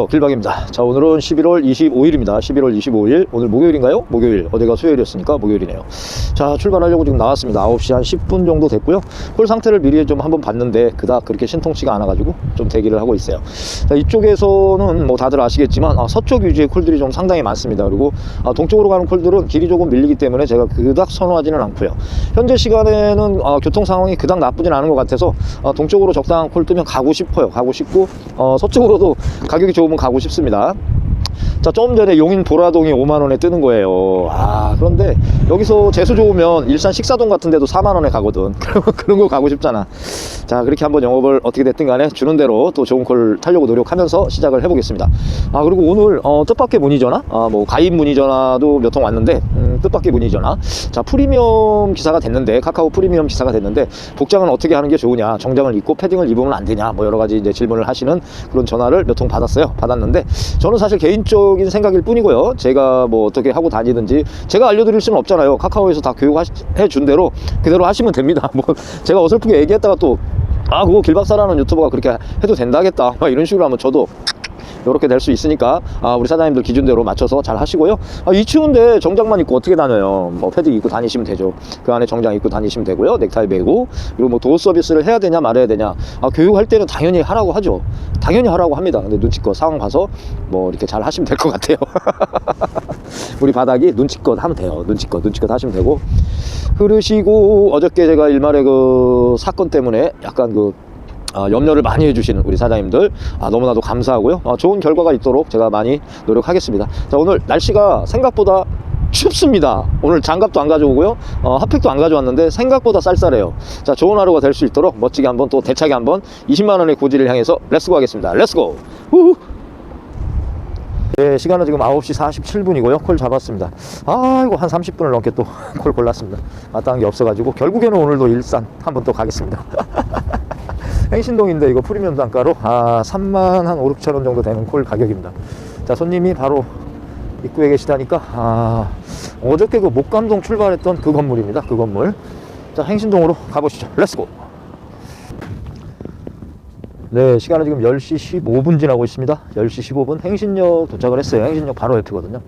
어, 길박입니다. 자, 오늘은 11월 25일입니다. 11월 25일. 오늘 목요일인가요? 목요일. 어제가 수요일이었으니까 목요일이네요. 자, 출발하려고 지금 나왔습니다. 9시 한 10분 정도 됐고요. 홀 상태를 미리 좀 한번 봤는데 그닥 그렇게 신통치가 않아가지고 좀 대기를 하고 있어요. 자, 이쪽에서는 뭐 다들 아시겠지만 아, 서쪽 위주의 콜들이 좀 상당히 많습니다. 그리고 아, 동쪽으로 가는 콜들은 길이 조금 밀리기 때문에 제가 그닥 선호하지는 않고요. 현재 시간에는 아, 교통 상황이 그닥 나쁘진 않은 것 같아서 아, 동쪽으로 적당한 콜 뜨면 가고 싶어요. 가고 싶고 어, 서쪽으로도 가격이 좋 으면 가고 싶습니다. 자, 조금 전에 용인 보라동이 5만원에 뜨는 거예요. 아, 그런데 여기서 재수 좋으면 일산 식사동 같은 데도 4만원에 가거든. 그런 거 가고 싶잖아. 자, 그렇게 한번 영업을 어떻게 됐든 간에 주는 대로 또 좋은 콜 타려고 노력하면서 시작을 해보겠습니다. 아, 그리고 오늘, 어, 뜻밖의 문의 전화? 아, 뭐, 가입 문의 전화도 몇 통 왔는데, 음, 뜻밖의 전화. 자, 프리미엄 기사가 됐는데, 카카오 프리미엄 기사가 됐는데, 복장은 어떻게 하는 게 좋으냐, 정장을 입고 패딩을 입으면 안 되냐, 뭐 여러 가지 이제 질문을 하시는 그런 전화를 몇 통 받았어요. 받았는데, 저는 사실 개인적인 생각일 뿐이고요. 제가 뭐 어떻게 하고 다니든지, 제가 알려드릴 수는 없잖아요. 카카오에서 다 교육해 준 대로 그대로 하시면 됩니다. 뭐, 제가 어설프게 얘기했다가 또, 아, 그거 길박사라는 유튜버가 그렇게 해도 된다겠다. 막 이런 식으로 하면 저도 이렇게 될 수 있으니까 아, 우리 사장님들 기준대로 맞춰서 잘 하시고요. 아, 이 추운데 정장만 입고 어떻게 다녀요? 뭐 패딩 입고 다니시면 되죠. 그 안에 정장 입고 다니시면 되고요. 넥타이 매고 그리고 뭐 도어 서비스를 해야 되냐 말아야 되냐. 아, 교육할 때는 당연히 하라고 하죠. 당연히 하라고 합니다. 근데 눈치껏 상황 봐서 뭐 이렇게 잘 하시면 될 것 같아요. 우리 바닥이 눈치껏 하면 돼요. 눈치껏 눈치껏 하시면 되고 그러시고 어저께 제가 일말의 그 사건 때문에 약간 그 아, 염려를 많이 해주시는 우리 사장님들 아, 너무나도 감사하고요. 아, 좋은 결과가 있도록 제가 많이 노력하겠습니다. 자, 오늘 날씨가 생각보다 춥습니다. 오늘 장갑도 안 가져오고요. 어, 핫팩도 안 가져왔는데 생각보다 쌀쌀해요. 자, 좋은 하루가 될 수 있도록 멋지게 한번 또 대차게 한번 20만 원의 고지를 향해서 렛츠고 하겠습니다. 렛츠고! 후후! 네, 시간은 지금 9시 47분이고요. 콜 잡았습니다. 아이고, 한 30분을 넘게 또 콜 골랐습니다. 마땅한 게 없어가지고, 결국에는 오늘도 일산 한번 또 가겠습니다. 행신동인데 이거 프리미엄 단가로 아 3만 한 5, 6천 원 정도 되는 콜 가격입니다. 자 손님이 바로 입구에 계시다니까 아 어저께 그 목감동 출발했던 그 건물입니다. 그 건물. 자 행신동으로 가보시죠. 렛츠고. 네 시간은 지금 10시 15분 지나고 있습니다. 10시 15분 행신역 도착을 했어요. 행신역 바로 옆이거든요.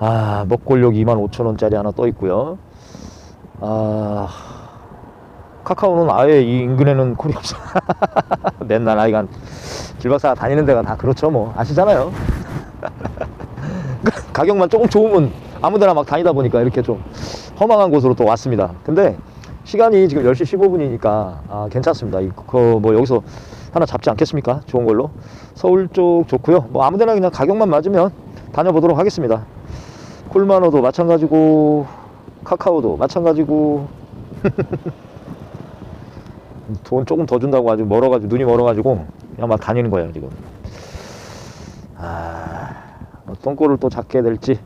아 먹골역 2만 5천 원짜리 하나 떠 있고요. 아 카카오는 아예 이 인근에는 콜이 없어. 맨날 아이가 길박사 다니는 데가 다 그렇죠 뭐 아시잖아요. 가격만 조금 좋으면 아무데나 막 다니다 보니까 이렇게 좀 허망한 곳으로 또 왔습니다. 근데 시간이 지금 10시 15분이니까 아, 괜찮습니다. 그뭐 여기서 하나 잡지 않겠습니까? 좋은 걸로 서울 쪽 좋고요. 뭐 아무데나 그냥 가격만 맞으면 다녀보도록 하겠습니다. 콜마노도 마찬가지고 카카오도 마찬가지고 돈 조금 더 준다고 아주 멀어가지고 눈이 멀어가지고 그냥 막 다니는 거예요 지금. 아 어떤 꼴을 또 잡게 될지.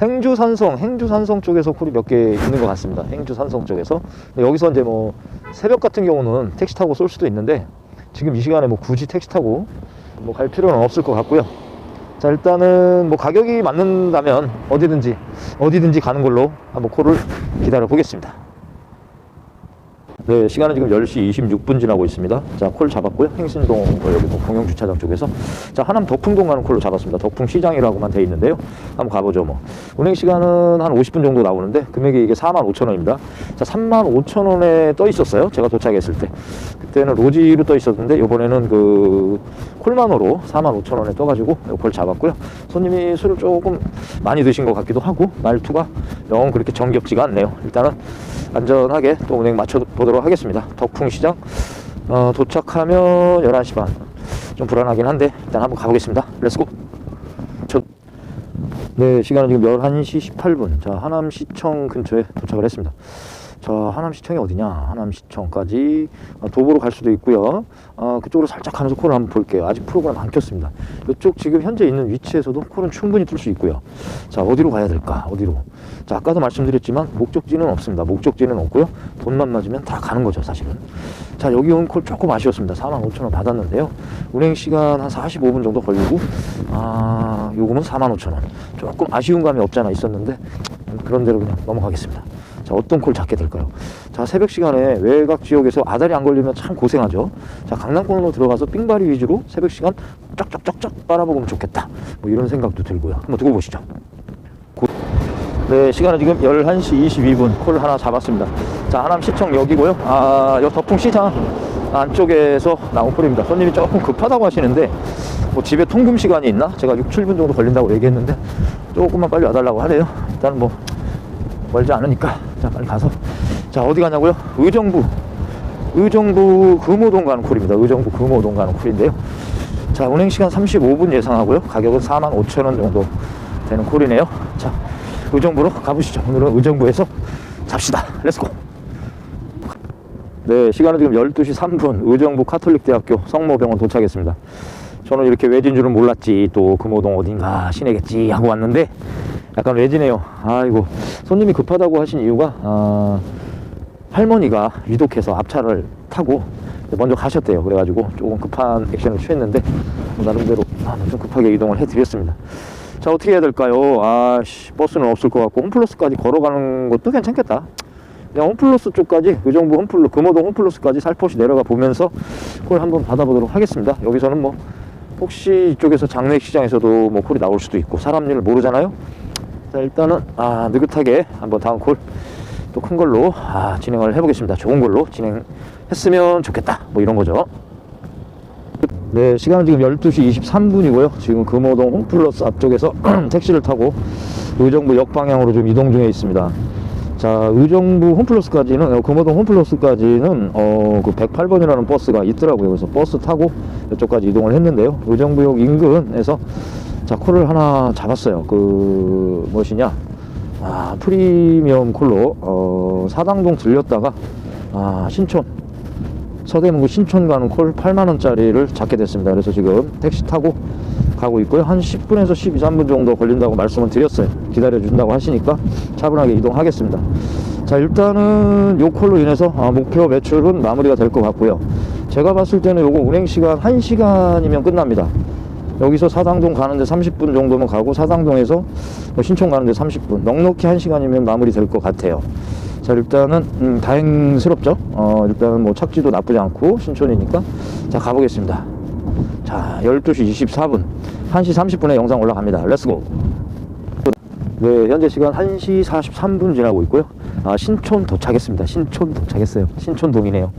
행주 산성, 행주 산성 쪽에서 콜이 몇 개 있는 것 같습니다. 행주 산성 쪽에서. 여기서 이제 뭐 새벽 같은 경우는 택시 타고 쏠 수도 있는데 지금 이 시간에 뭐 굳이 택시 타고 뭐 갈 필요는 없을 것 같고요. 자 일단은 뭐 가격이 맞는다면 어디든지 어디든지 가는 걸로 한번 콜을 기다려 보겠습니다. 네, 시간은 지금 10시 26분 지나고 있습니다. 자, 콜 잡았고요. 행신동, 어, 여기 뭐 공영 주차장 쪽에서. 자, 하남 덕풍동 가는 콜로 잡았습니다. 덕풍 시장이라고만 돼 있는데요. 한번 가보죠, 뭐. 운행 시간은 한 50분 정도 나오는데, 금액이 이게 4만 5천 원입니다. 자, 3만 5천 원에 떠 있었어요. 제가 도착했을 때. 그때는 로지로 떠 있었는데, 요번에는 그, 콜만으로 4만 5천 원에 떠가지고, 콜 잡았고요. 손님이 술을 조금 많이 드신 것 같기도 하고, 말투가 영 그렇게 정겹지가 않네요. 일단은 안전하게 또 운행 맞춰보도록 하겠습니다. 덕풍시장 어, 도착하면 11시 반. 좀 불안하긴 한데 일단 한번 가보겠습니다. 렛츠고. 저... 네, 시간은 지금 11시 18분. 자, 하남시청 근처에 도착을 했습니다. 자, 하남시청이 어디냐? 하남시청까지 어, 도보로 갈 수도 있고요. 어, 그쪽으로 살짝 가면서 콜을 한번 볼게요. 아직 프로그램 안 켰습니다. 이쪽 지금 현재 있는 위치에서도 콜은 충분히 뜰 수 있고요. 자, 어디로 가야 될까? 어디로? 자, 아까도 말씀드렸지만 목적지는 없습니다. 목적지는 없고요. 돈만 맞으면 다 가는 거죠, 사실은. 자, 여기 온 콜 조금 아쉬웠습니다. 4만 5천 원 받았는데요. 운행 시간 한 45분 정도 걸리고, 아, 요금은 4만 5천 원. 조금 아쉬운 감이 없잖아 있었는데, 음, 그런 대로 그냥 넘어가겠습니다. 자, 어떤 콜 잡게 될까요? 자, 새벽 시간에 외곽 지역에서 아다리 안 걸리면 참 고생하죠. 자, 강남권으로 들어가서 삥바리 위주로 새벽 시간 쫙쫙쫙쫙 빨아먹으면 좋겠다. 뭐 이런 생각도 들고요. 한번 두고 보시죠. 고- 네, 시간은 지금 11시 22분 콜 하나 잡았습니다. 자, 하남 시청 여기고요. 아, 여 덕풍 시장 안쪽에서 나온 콜입니다. 손님이 조금 급하다고 하시는데 뭐 집에 통금 시간이 있나? 제가 6, 7분 정도 걸린다고 얘기했는데 조금만 빨리 와달라고 하네요. 일단 뭐 멀지 않으니까 자 빨리 가서 자 어디 가냐고요? 의정부 의정부 금호동 가는 콜입니다. 의정부 금호동 가는 콜인데요. 자 운행 시간 35분 예상하고요. 가격은 4만 5천 원 정도 되는 콜이네요. 자 의정부로 가보시죠. 오늘은 의정부에서 잡시다. 렛츠고. 네 시간은 지금 12시 3분 의정부 카톨릭대학교 성모병원 도착했습니다. 저는 이렇게 외진 줄은 몰랐지 또 금호동 어딘가 시내겠지 하고 왔는데 약간 외지네요. 아이고 손님이 급하다고 하신 이유가 아, 할머니가 유독해서 앞차를 타고 먼저 가셨대요. 그래가지고 조금 급한 액션을 취했는데 뭐 나름대로 아, 좀 급하게 이동을 해드렸습니다. 자 어떻게 해야 될까요? 아씨 버스는 없을 것 같고 홈플러스까지 걸어가는 것도 괜찮겠다. 그냥 홈플러스 쪽까지 의정부 홈플러 금호동 홈플러스까지 살포시 내려가 보면서 콜 한번 받아보도록 하겠습니다. 여기서는 뭐 혹시 이쪽에서 장례식장에서도 뭐 콜이 나올 수도 있고 사람 일을 모르잖아요. 자 일단은 아 느긋하게 한번 다음 콜 또 큰 걸로 아 진행을 해보겠습니다. 좋은 걸로 진행했으면 좋겠다. 뭐 이런 거죠. 네 시간은 지금 12시 23분이고요. 지금 금호동 홈플러스 앞쪽에서 택시를 타고 의정부 역방향으로 좀 이동 중에 있습니다. 자, 의정부 홈플러스까지는, 어, 금호동 홈플러스까지는, 어, 그 108번이라는 버스가 있더라고요. 그래서 버스 타고 이쪽까지 이동을 했는데요. 의정부역 인근에서, 자, 콜을 하나 잡았어요. 그, 무엇이냐. 아, 프리미엄 콜로, 어, 사당동 들렸다가, 아, 신촌. 서대문구 신촌 가는 콜 8만원짜리를 잡게 됐습니다. 그래서 지금 택시 타고 가고 있고요. 한 10분에서 12, 3분 정도 걸린다고 말씀을 드렸어요. 기다려 준다고 하시니까 차분하게 이동하겠습니다. 자, 일단은 요 콜로 인해서 아, 목표 매출은 마무리가 될 것 같고요. 제가 봤을 때는 요거 운행 시간 1시간이면 끝납니다. 여기서 사당동 가는데 30분 정도면 가고 사당동에서 뭐 신촌 가는데 30분 넉넉히 1시간이면 마무리 될 것 같아요. 자 일단은 음, 다행스럽죠. 어, 일단은 뭐 착지도 나쁘지 않고 신촌이니까 자 가보겠습니다. 자 12시 24분 1시 30분에 영상 올라갑니다. 렛츠고. 네 현재 시간 1시 43분 지나고 있고요. 아 신촌 도착했습니다. 신촌 도착했어요. 신촌동이네요.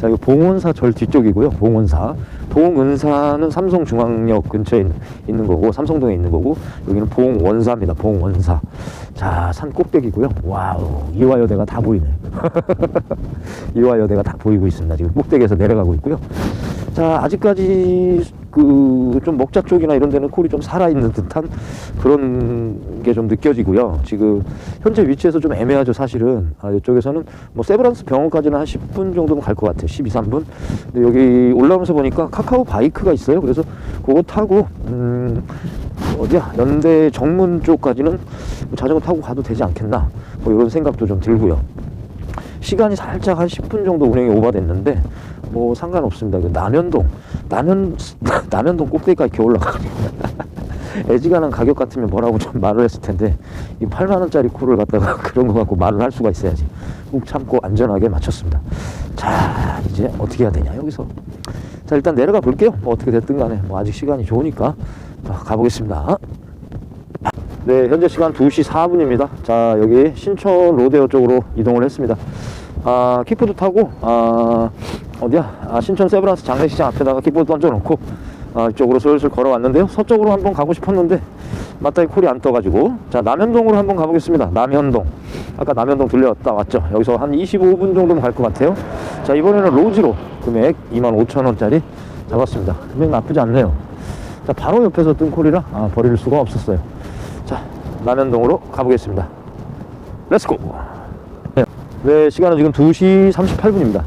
자 이거 봉원사 절 뒤쪽이고요. 봉원사. 봉은사는 삼성중앙역 근처에 있는 거고 삼성동에 있는 거고 여기는 봉원사입니다. 봉원사. 자 산 꼭대기고요. 와우 이화여대가 다 보이네. 이화여대가 다 보이고 있습니다. 지금 꼭대기에서 내려가고 있고요. 자 아직까지 그 좀 먹자 쪽이나 이런 데는 콜이 좀 살아있는 듯한 그런 게 좀 느껴지고요. 지금 현재 위치에서 좀 애매하죠, 사실은. 아, 이쪽에서는 뭐 세브란스 병원까지는 한 10분 정도면 갈것 같아요. 12, 3분. 근데 여기 올라오면서 보니까 카카오 바이크가 있어요. 그래서 그거 타고 음, 어디야 연대 정문 쪽까지는 뭐 자전거 타고 가도 되지 않겠나. 뭐 이런 생각도 좀 들고요. 시간이 살짝 한 10분 정도 운행이 오버됐는데 뭐 상관없습니다. 그 남현동 남현 남현동 꼭대기까지 이렇게 올라가. 애지간한 가격 같으면 뭐라고 좀 말을 했을 텐데 이 8만 원짜리 콜을 갖다가 그런 거 갖고 말을 할 수가 있어야지. 꾹 참고 안전하게 마쳤습니다. 자 이제 어떻게 해야 되냐 여기서. 자 일단 내려가 볼게요. 뭐 어떻게 됐든 간에 뭐 아직 시간이 좋으니까 자, 가보겠습니다. 네, 현재 시간 2시 4분입니다. 자, 여기 신촌 로데오 쪽으로 이동을 했습니다. 아, 킥보드 타고, 아, 어디야? 아, 신촌 세브란스 장례식장 앞에다가 킥보드 던져놓고, 아, 이쪽으로 슬슬 걸어왔는데요. 서쪽으로 한번 가고 싶었는데, 맞다이 콜이 안 떠가지고. 자, 남현동으로 한번 가보겠습니다. 남현동. 아까 남현동 들려왔다 왔죠? 여기서 한 25분 정도면 갈것 같아요. 자, 이번에는 로지로 금액 25,000원짜리 잡았습니다. 금액 나쁘지 않네요. 자, 바로 옆에서 뜬 콜이라, 아, 버릴 수가 없었어요. 자, 남현동으로 가보겠습니다. 렛츠고! 네, 네, 시간은 지금 2시 38분입니다.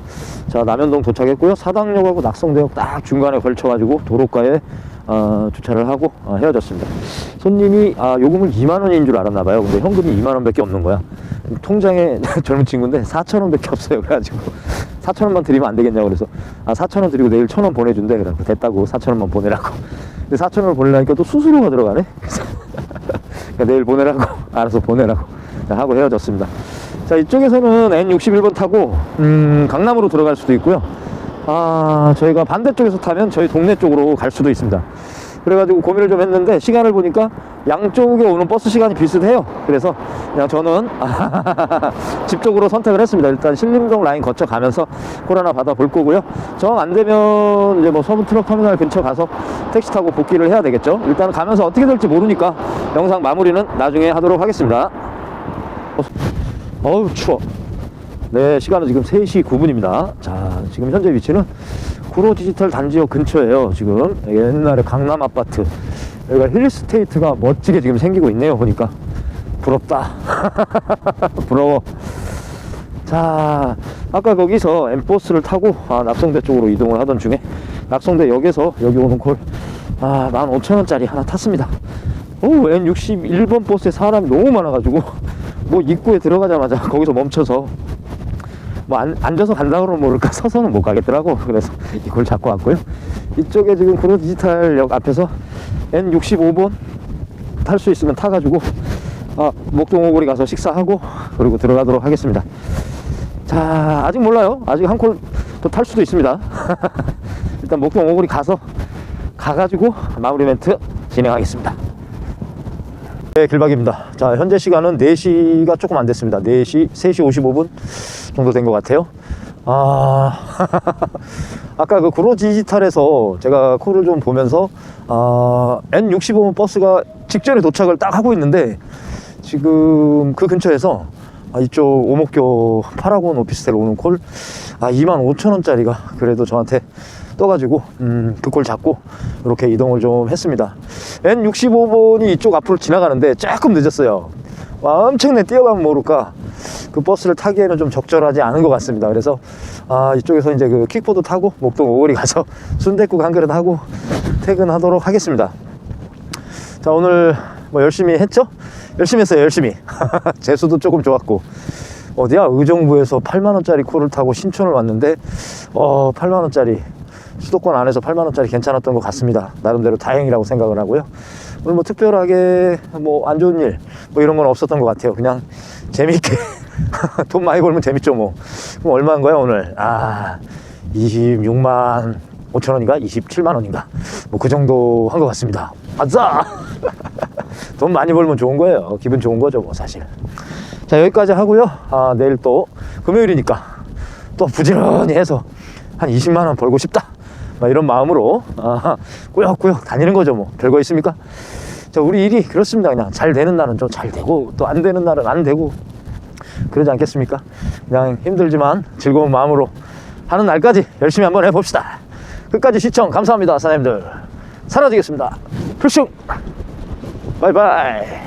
자, 남현동 도착했고요. 사당역하고 낙성대역 딱 중간에 걸쳐가지고 도로가에 어, 주차를 하고 어, 헤어졌습니다. 손님이 아, 요금을 2만 원인 줄 알았나 봐요. 근데 현금이 2만 원밖에 없는 거야. 통장에 젊은 친구인데 4천 원밖에 없어요. 그래가지고 4천 원만 드리면 안 되겠냐고 그래서 아, 4천 원 드리고 내일 1천원 보내준대. 그래서 됐다고 4천 원만 보내라고. 근데 4천 원을 보내려니까 또 수수료가 들어가네. 그래서 그러니까 내일 보내라고 알아서 보내라고 하고 헤어졌습니다 자 이쪽에서는 N61번 타고 음, 강남으로 들어갈 수도 있고요. 아 저희가 반대쪽에서 타면 저희 동네 쪽으로 갈 수도 있습니다. 그래가지고 고민을 좀 했는데 시간을 보니까 양쪽에 오는 버스 시간이 비슷해요. 그래서 그냥 저는 집 쪽으로 선택을 했습니다. 일단 신림동 라인 거쳐가면서 코로나 받아 볼 거고요. 정 안 되면 이제 뭐 서부 트럭 터미널 근처 가서 택시 타고 복귀를 해야 되겠죠. 일단 가면서 어떻게 될지 모르니까 영상 마무리는 나중에 하도록 하겠습니다 어우 추워. 네 시간은 지금 3시 9분입니다. 자 지금 현재 위치는 구로 디지털 단지역 근처에요 지금. 옛날에 강남 아파트. 여기가 힐스테이트가 멋지게 지금 생기고 있네요 보니까. 부럽다. 부러워. 자 아까 거기서 엠버스를 타고 아, 낙성대 쪽으로 이동을 하던 중에 낙성대 역에서 여기 오는 콜아 15,000원짜리 하나 탔습니다. 오 N61번 버스에 사람이 너무 많아가지고 뭐 입구에 들어가자마자 거기서 멈춰서 뭐 안, 앉아서 간다 그러면 모를까 서서는 못 가겠더라고. 그래서 이걸 잡고 왔고요. 이쪽에 지금 구로 디지털역 앞에서 N65번 탈 수 있으면 타가지고 아, 목동 오거리 가서 식사하고 그리고 들어가도록 하겠습니다. 자 아직 몰라요. 아직 한 콜 더 탈 수도 있습니다. 일단 목동 오거리 가서 가가지고 마무리 멘트 진행하겠습니다 네, 길박입니다. 자, 현재 시간은 4시가 조금 안 됐습니다. 4시, 3시 55분 정도 된 것 같아요. 아, 아까 그 구로 디지털에서 제가 콜을 좀 보면서, 아, N65번 버스가 직전에 도착을 딱 하고 있는데, 지금 그 근처에서 아, 이쪽 오목교 파라곤 오피스텔 오는 콜, 아, 25,000원짜리가 그래도 저한테 떠가지고, 음, 그 콜 잡고, 이렇게 이동을 좀 했습니다. N65번이 이쪽 앞으로 지나가는데 조금 늦었어요. 와, 엄청나게 뛰어가면 모를까. 그 버스를 타기에는 좀 적절하지 않은 것 같습니다. 그래서, 아, 이쪽에서 이제 그 킥보드 타고 목동 오거리 가서 순댓국 한 그릇 하고 퇴근하도록 하겠습니다. 자, 오늘 뭐 열심히 했죠? 열심히 했어요, 열심히. 재수도 조금 좋았고. 어디야? 의정부에서 8만원짜리 콜을 타고 신촌을 왔는데, 어, 8만원짜리. 수도권 안에서 8만원짜리 괜찮았던 것 같습니다. 나름대로 다행이라고 생각을 하고요. 오늘 뭐 특별하게 뭐 안 좋은 일, 뭐 이런 건 없었던 것 같아요. 그냥 재밌게. 돈 많이 벌면 재밌죠, 뭐. 그럼 얼마인 거야, 오늘? 아, 26만 5천 원인가? 27만 원인가? 뭐 그 정도 한 것 같습니다. 아싸! 돈 많이 벌면 좋은 거예요. 기분 좋은 거죠, 뭐 사실. 자, 여기까지 하고요. 아, 내일 또 금요일이니까 또 부지런히 해서 한 20만 원 벌고 싶다. 막 이런 마음으로 아, 꾸역꾸역 다니는 거죠, 뭐. 별거 있습니까? 자, 우리 일이 그렇습니다. 그냥 잘 되는 날은 좀 잘 되고 또 안 되는 날은 안 되고 그러지 않겠습니까? 그냥 힘들지만 즐거운 마음으로 하는 날까지 열심히 한번 해봅시다. 끝까지 시청 감사합니다, 사장님들. 사라지겠습니다. 필승! Bye bye.